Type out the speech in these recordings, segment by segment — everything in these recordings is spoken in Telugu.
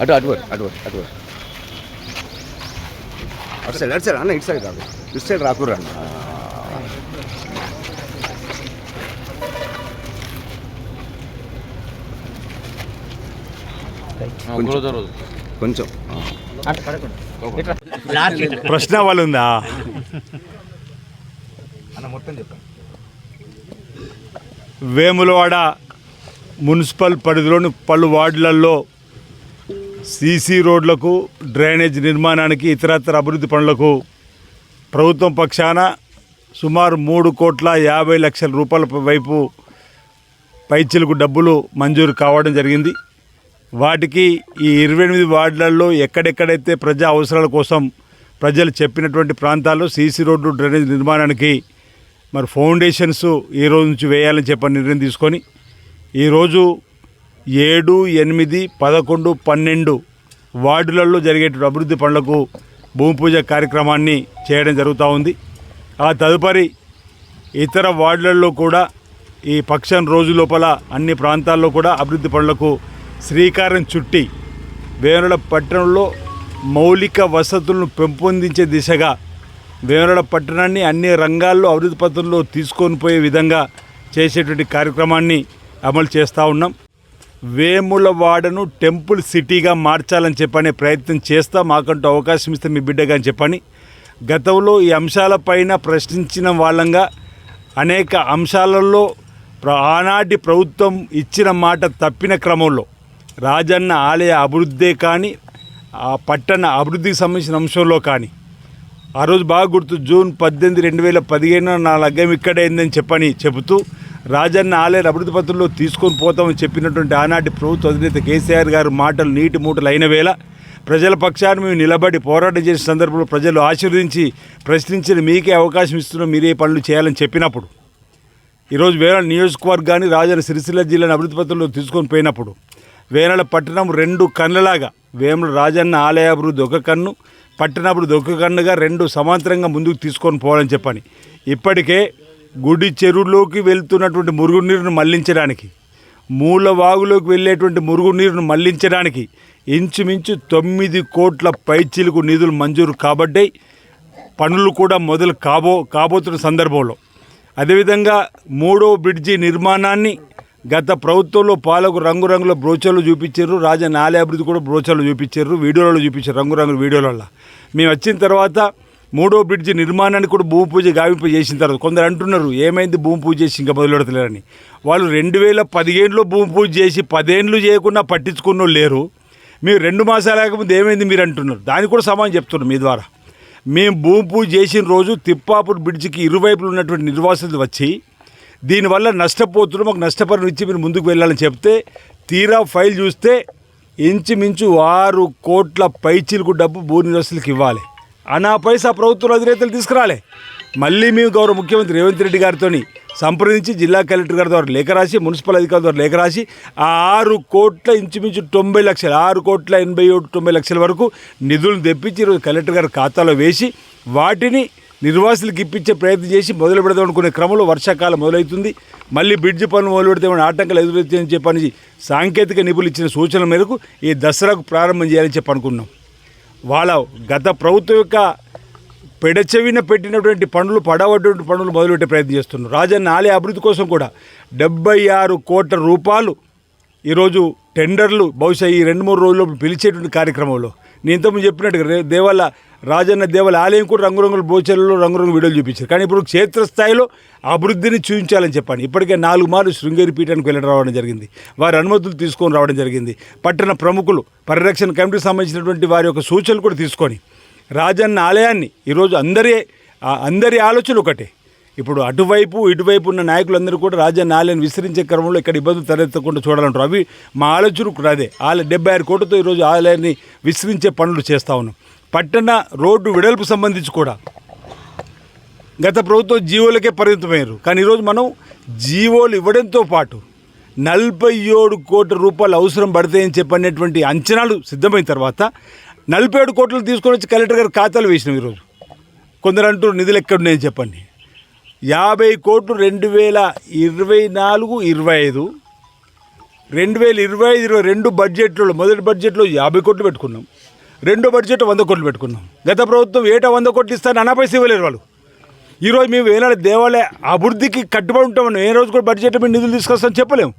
అటు అటు అటు అటు అటు అటు సైడ్ అటు సైడ్ అన్న ఇటు సైడ్ రాదు ఇటు సైడ్ రాకూరు అన్న కొంచెం. ప్రశ్న వాళ్ళు ఉందా? అన్న మొత్తం చెప్పండి. వేములవాడ మున్సిపల్ పరిధిలోని పలు వార్డులలో సీసీ రోడ్లకు డ్రైనేజ్ నిర్మాణానికి ఇతరత్ర అభివృద్ధి పనులకు ప్రభుత్వం పక్షాన సుమారు మూడు కోట్ల యాభై లక్షల రూపాయల వైపు పైచీలకు డబ్బులు మంజూరు కావడం జరిగింది. వాటికి ఈ ఇరవై ఎనిమిది వార్డులలో ఎక్కడెక్కడైతే ప్రజా అవసరాల కోసం ప్రజలు చెప్పినటువంటి ప్రాంతాల్లో సీసీ రోడ్డు డ్రైనేజ్ నిర్మాణానికి మరి ఫౌండేషన్స్ ఈ రోజు నుంచి వేయాలని చెప్పని నిర్ణయం తీసుకొని ఈరోజు ఏడు ఎనిమిది పదకొండు పన్నెండు వార్డులలో జరిగేటువంటి అభివృద్ధి పనులకు భూమి పూజ కార్యక్రమాన్ని చేయడం జరుగుతూ ఉంది. ఆ తదుపరి ఇతర వార్డులలో కూడా ఈ పక్షం రోజు లోపల అన్ని ప్రాంతాల్లో కూడా అభివృద్ధి పనులకు శ్రీకారం చుట్టి వేనుల పట్టణంలో మౌలిక వసతులను పెంపొందించే దిశగా వేనుల పట్టణాన్ని అన్ని రంగాల్లో అభివృద్ధి పత్రంలో తీసుకొని పోయే విధంగా చేసేటువంటి కార్యక్రమాన్ని అమలు చేస్తూ ఉన్నాం. వేములవాడను టెంపుల్ సిటీగా మార్చాలని చెప్పనే ప్రయత్నం చేస్తా. మాకంటూ అవకాశం ఇస్తే మీ బిడ్డగా అని చెప్పని. గతంలో ఈ అంశాలపైన ప్రశ్నించిన వాళ్ళంగా అనేక అంశాలలో ఆనాటి ప్రభుత్వం ఇచ్చిన మాట తప్పిన క్రమంలో రాజన్న ఆలయ అభివృద్ధే కానీ ఆ పట్టణ అభివృద్ధికి సంబంధించిన అంశంలో కానీ ఆ రోజు బాగా గుర్తు జూన్ పద్దెనిమిది రెండు వేల పదిహేను నా లగ్గం ఇక్కడే అయిందని చెప్పని చెబుతూ రాజన్న ఆలయ అభివృద్ధి పత్రంలో తీసుకొని పోతామని చెప్పినటువంటి ఆనాటి ప్రభుత్వ అధినేత కేసీఆర్ గారు మాటలు నీటి మూటలు అయిన వేళ ప్రజల పక్షాన్ని మేము నిలబడి పోరాటం చేసిన సందర్భంలో ప్రజలు ఆశీర్వదించి ప్రశ్నించిన మీకే అవకాశం ఇస్తున్నాం మీరే పనులు చేయాలని చెప్పినప్పుడు. ఈరోజు వేరే నియోజకవర్గాన్ని రాజన్న సిరిసిల్ల జిల్లాని అభివృద్ధి పత్రంలో తీసుకొని పోయినప్పుడు వేనల పట్టణం రెండు కన్నులాగా వేముల రాజన్న ఆలయ అభివృద్ధి ఒక కన్ను పట్టణాభివృద్ధి ఒక కన్నుగా రెండు సమాంతరంగా ముందుకు తీసుకొని పోవాలని చెప్పని. ఇప్పటికే గుడి చెరువులోకి వెళ్తున్నటువంటి మురుగునీరును మళ్ళించడానికి మూల వాగులోకి వెళ్ళేటువంటి మురుగునీరును మళ్ళించడానికి ఇంచుమించు తొమ్మిది కోట్ల పైచీలకు నిధులు మంజూరు కాబట్టే పనులు కూడా మొదలు కాబో కాబోతున్న సందర్భంలో. అదేవిధంగా మూడో బ్రిడ్జి నిర్మాణాన్ని గత ప్రభుత్వంలో పాలకు రంగురంగుల బ్రోచర్లు చూపించారు రాజన్న ఆలయ అభివృద్ధి కూడా బ్రోచర్లు చూపించారు వీడియోలలో చూపించారు రంగురంగుల వీడియోలలో. మేము వచ్చిన తర్వాత మూడో బ్రిడ్జి నిర్మాణానికి కూడా భూమి పూజ గావింపు చేసిన తర్వాత కొందరు అంటున్నారు ఏమైంది భూమి పూజ చేసి ఇంకా మొదలెడతలేరని వాళ్ళు రెండు వేల పదిహేనులో భూమి పూజ చేసి పదేళ్ళు చేయకుండా పట్టించుకున్న లేరు. మీరు రెండు మాసాలు లేకపోతే ఏమైంది మీరు అంటున్నారు. దానికి కూడా సమాధానం చెప్తున్నారు మీ ద్వారా. మేము భూమి పూజ చేసిన రోజు తిప్పాపూర్ బ్రిడ్జికి ఇరువైపులు ఉన్నటువంటి నిర్వాసితులు వచ్చి దీనివల్ల నష్టపోతున్నాం మాకు నష్టపరిని ఇచ్చి మీరు ముందుకు వెళ్ళాలని చెప్తే తీరా ఫైల్ చూస్తే ఇంచుమించు ఆరు కోట్ల పైచీలకు డబ్బు భూ నివాసులకు ఇవ్వాలి. అనా పైసా ప్రభుత్వం అధినేతలు తీసుకురాలే. మళ్ళీ మేము గౌరవ ముఖ్యమంత్రి రేవంత్ రెడ్డి గారితో సంప్రదించి జిల్లా కలెక్టర్ గారి ద్వారా లేఖ రాసి మున్సిపల్ అధికారుల ద్వారా లేఖ రాసి ఆ ఆరు కోట్ల ఇంచుమించు తొంభై లక్షలు ఆరు కోట్ల ఎనభై ఏడు తొంభై లక్షల వరకు నిధులను తెప్పించి ఈరోజు కలెక్టర్ గారి ఖాతాలో వేసి వాటిని నిర్వాసులకు ఇప్పించే ప్రయత్నం చేసి మొదలు పెడదాం అనుకునే క్రమంలో వర్షాకాలం మొదలవుతుంది. మళ్ళీ బ్రిడ్జి పనులు మొదలు పెడితే ఆటంకాలు ఎదురవుతాయని చెప్పని సాంకేతిక నిపుణులు ఇచ్చిన సూచనల మేరకు ఈ దసరాకు ప్రారంభం చేయాలని చెప్పి అనుకున్నాం. వాళ్ళ గత ప్రభుత్వం యొక్క పెడచెవిన పెట్టినటువంటి పనులు పడవటువంటి పనులు మొదలుపెట్టే ప్రయత్నం చేస్తున్నారు. రాజన్న ఆలయ అభివృద్ధి కోసం కూడా డెబ్బై ఆరు కోట్ల రూపాయలు ఈరోజు టెండర్లు బహుశా ఈ రెండు మూడు రోజుల్లో పిలిచేటువంటి కార్యక్రమంలో. నేను ఇంతకుముందు చెప్పినట్టుగా రే- దేవాల రాజన్న దేవాల ఆలయం కూడా రంగురంగుల బోచర్లలో రంగురంగు వీడియోలు చూపించారు. కానీ ఇప్పుడు క్షేత్రస్థాయిలో అభివృద్ధిని చూపించాలని చెప్పండి ఇప్పటికే నాలుగు మార్లు శృంగేరి పీఠానికి వెళ్ళడం రావడం జరిగింది. వారి అనుమతులు తీసుకొని రావడం జరిగింది. పట్టణ ప్రముఖులు పరిరక్షణ కమిటీకి సంబంధించినటువంటి వారి యొక్క సూచనలు కూడా తీసుకొని రాజన్న ఆలయాన్ని ఈరోజు అందరి అందరి ఆలోచన ఒకటే. ఇప్పుడు అటువైపు ఇటువైపు ఉన్న నాయకులందరూ కూడా రాజన్న ఆలయాన్ని విస్తరించే క్రమంలో ఇక్కడ ఇబ్బందులు తలెత్తకుండా చూడాలంటారు. అవి మా ఆలోచన అదే ఆలయ డెబ్బై ఆరు కోట్లతో ఈరోజు ఆలయాన్ని విస్తరించే పనులు చేస్తూ ఉన్నాం. పట్టణ రోడ్డు వెడల్పు సంబంధించి కూడా. గత ప్రభుత్వం జీవోలకే పరిమితమయ్యారు. కానీ ఈరోజు మనం జీవోలు ఇవ్వడంతో పాటు నలభై ఏడు కోట్ల రూపాయలు అవసరం పడతాయని చెప్పనేటువంటి అంచనాలు సిద్ధమైన తర్వాత నలభై ఏడు కోట్లు తీసుకొని వచ్చి కలెక్టర్ గారు ఖాతాలు వేసినాం ఈరోజు. కొందరు అంటూ నిధులు ఎక్కడున్నాయని చెప్పండి. యాభై కోట్లు రెండు వేల ఇరవై నాలుగు ఇరవై ఐదు రెండు వేల ఇరవై ఐదు ఇరవై రెండు బడ్జెట్లో మొదటి బడ్జెట్లో యాభై కోట్లు పెట్టుకున్నాం. రెండో బడ్జెట్ వంద కోట్లు పెట్టుకున్నాం. గత ప్రభుత్వం ఏటా వంద కోట్లు ఇస్తాను అన్నా పైసలు ఇవ్వలేరు వాళ్ళు. ఈరోజు మేము ఏనాడు దేవాలయ అభివృద్ధికి కట్టుబడి ఉంటామని ఏ రోజు కూడా బడ్జెట్ మేము నిధులు తీసుకొస్తామని చెప్పలేము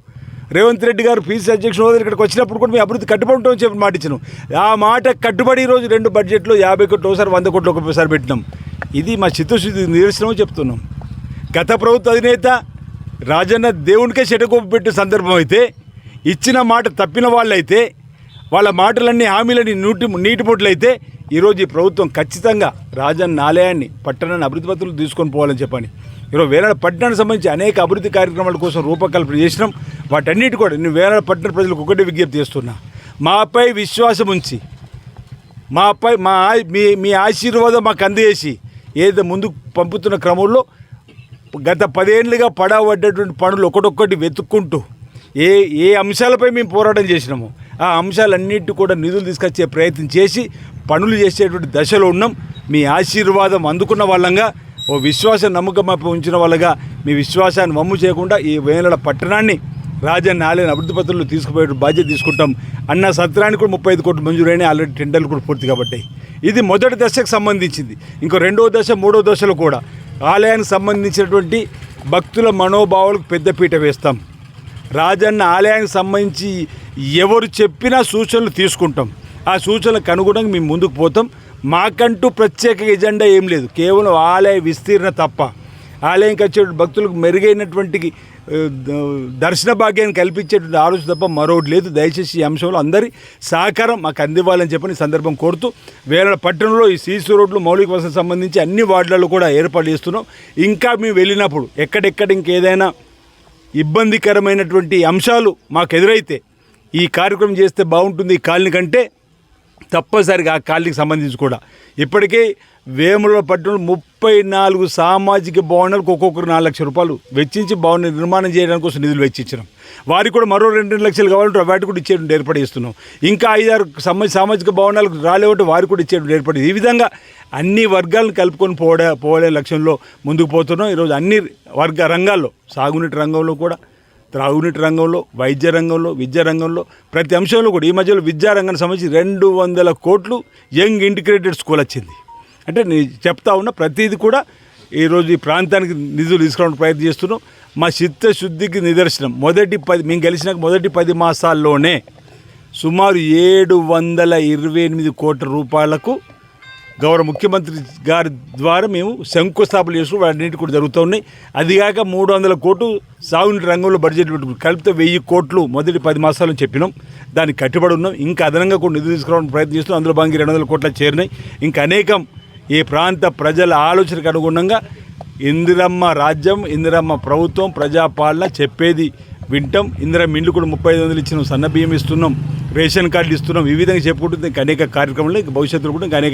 రేవంత్ రెడ్డి గారు పీసీ అధ్యక్షుడు హోదా ఇక్కడికి వచ్చినప్పుడు కూడా మేము అభివృద్ధి కట్టుబడి ఉంటామని చెప్పి మాట ఆ మాట కట్టుబడి ఈరోజు రెండు బడ్జెట్లో యాభై కోట్లు ఒకసారి వంద కోట్లు ఒకసారి పెట్టినాం. ఇది మా చిత్తశుద్ధి నిరసనం చెప్తున్నాం. గత ప్రభుత్వ అధినేత రాజన్న దేవునికే చెడగొప్ప పెట్టే సందర్భం అయితే ఇచ్చిన మాట తప్పిన వాళ్ళైతే వాళ్ళ మాటలన్నీ హామీలని నూటి నీటి ఈరోజు ఈ ప్రభుత్వం ఖచ్చితంగా రాజన్న ఆలయాన్ని పట్టణాన్ని అభివృద్ధి పత్రులు తీసుకొని పోవాలని చెప్పని. ఈరోజు వేలాడ పట్టణానికి సంబంధించి అనేక అభివృద్ధి కార్యక్రమాల కోసం రూపకల్పన చేసినాం. వాటన్నిటి కూడా నేను వేలాడ పట్టణ ప్రజలకు ఒకటే విజ్ఞప్తి చేస్తున్నా. మాపై విశ్వాసం ఉంచి మాపై మా ఆ- మీ మీ ఆశీర్వాదం మాకు అందజేసి ఏదో ముందుకు పంపుతున్న క్రమంలో గత పదేళ్ళుగా పడబడ్డటువంటి పనులు ఒకటొక్కటి వెతుక్కుంటూ ఏ ఏ అంశాలపై మేము పోరాటం చేసినాము ఆ అంశాలన్నిటి కూడా నిధులు తీసుకొచ్చే ప్రయత్నం చేసి పనులు చేసేటువంటి దశలో ఉన్నాం. మీ ఆశీర్వాదం అందుకున్న వాళ్ళంగా ఓ విశ్వాస నమ్మకం ఉంచిన వాళ్ళగా మీ విశ్వాసాన్ని వమ్ము చేయకుండా ఈ వేలల పట్టణాన్ని రాజన్న ఆలయం అభివృద్ధి పత్రులు తీసుకుపోయే బాధ్యత తీసుకుంటాం. అన్న సత్రానికి కూడా ముప్పై ఐదు కోట్లు మంజూరైన ఆల్రెడీ టెండర్లు కూడా పూర్తి కాబట్టి. ఇది మొదటి దశకు సంబంధించింది. ఇంకో రెండవ దశ మూడవ దశలో కూడా ఆలయానికి సంబంధించినటువంటి భక్తుల మనోభావాలకు పెద్దపీట వేస్తాం. రాజన్న ఆలయానికి సంబంధించి ఎవరు చెప్పినా సూచనలు తీసుకుంటాం. ఆ సూచనలకు అనుగుణంగా మేము ముందుకు పోతాం. మాకంటూ ప్రత్యేక ఎజెండా ఏం లేదు. కేవలం ఆలయ విస్తీర్ణ తప్ప. ఆలయంకి వచ్చే భక్తులకు మెరుగైనటువంటి ద- దర్శన భాగ్యాన్ని కల్పించేటువంటి ఆలోచన తప్ప మరోటి లేదు. దయచేసి ఈ అంశంలో అందరి సహకారం మాకు అందివ్వాలని చెప్పని సందర్భం కోరుతూ వేరే పట్టణంలో ఈ సీసీ రోడ్లు మౌలిక వసతి సంబంధించి అన్ని వార్డులలో కూడా ఏర్పాటు చేస్తున్నాం. ఇంకా మేము వెళ్ళినప్పుడు ఎక్కడెక్కడ ఇంకేదైనా ఇబ్బందికరమైనటువంటి అంశాలు మాకు ఎదురైతే ఈ కార్యక్రమం చేస్తే బాగుంటుంది ఈ కాలనీ కంటే తప్పనిసరిగా ఆ కాలనీకి సంబంధించి కూడా. ఇప్పటికే వేముల పట్టణంలో ముప్పై నాలుగు సామాజిక భవనాలకు ఒక్కొక్కరు నాలుగు లక్షల రూపాయలు వెచ్చించి భవన నిర్మాణం చేయడానికి కోసం నిధులు వెచ్చించినాం వారికి కూడా మరో రెండు రెండు లక్షలు కావాలంటే వాటి కూడా ఇచ్చేటువంటి ఏర్పాటు చేస్తున్నాం. ఇంకా ఐదారు సమ సామాజిక భవనాలకు రాలేవంటే వారికి కూడా ఇచ్చేటువంటి ఏర్పాటు ఈ విధంగా అన్ని వర్గాలను కలుపుకొని పోడే పోలే లక్ష్యంలో ముందుకు పోతున్నాం. ఈరోజు అన్ని వర్గ రంగాల్లో సాగునీటి రంగంలో కూడా త్రాగునీటి రంగంలో వైద్య రంగంలో విద్యా రంగంలో ప్రతి అంశంలో కూడా ఈ మధ్యలో విద్యారంగానికి సంబంధించి రెండు వందల కోట్లు యంగ్ ఇంటిగ్రేటెడ్ స్కూల్ వచ్చింది. అంటే నేను చెప్తా ఉన్న ప్రతిదీ కూడా ఈరోజు ఈ ప్రాంతానికి నిధులు తీసుకోవడానికి ప్రయత్నం చేస్తున్నాం. మా చిత్తశుద్ధికి నిదర్శనం. మొదటి పది మేము గెలిచిన మొదటి పది మాసాల్లోనే సుమారు ఏడు వందల ఇరవై ఎనిమిది కోట్ల రూపాయలకు గౌరవ ముఖ్యమంత్రి గారి ద్వారా మేము శంకుస్థాపన చేసుకుని వాటిన్నిటి కూడా జరుగుతూ ఉన్నాయి. అదిగాక మూడు వందల కోట్లు సాగునీటి రంగంలో బడ్జెట్ పెట్టుకుని కలిపితే వెయ్యి కోట్లు మొదటి పది మాసాలు చెప్పినాం. దానికి కట్టుబడి ఉన్నాం. ఇంకా అదనంగా కూడా నిధులు తీసుకోవడానికి ప్రయత్నం చేస్తున్నాం. అందులో భాగంగా రెండు వందల కోట్ల చేరినాయి. ఇంకా అనేకం ఈ ప్రాంత ప్రజల ఆలోచనకు అనుగుణంగా ఇందిరమ్మ రాజ్యం ఇందిరమ్మ ప్రభుత్వం ప్రజాపాలన చెప్పేది వింటాం. ఇందిరమ్మ ఇండ్లు కూడా ముప్పై ఐదు వందలు ఇచ్చినాం సన్న బియ్యం ఇస్తున్నాం. రేషన్ కార్డులు ఇస్తున్నాం. ఈ విధంగా చెప్పుకుంటుంది అనేక కార్యక్రమాలు భవిష్యత్తులో కూడా అనేక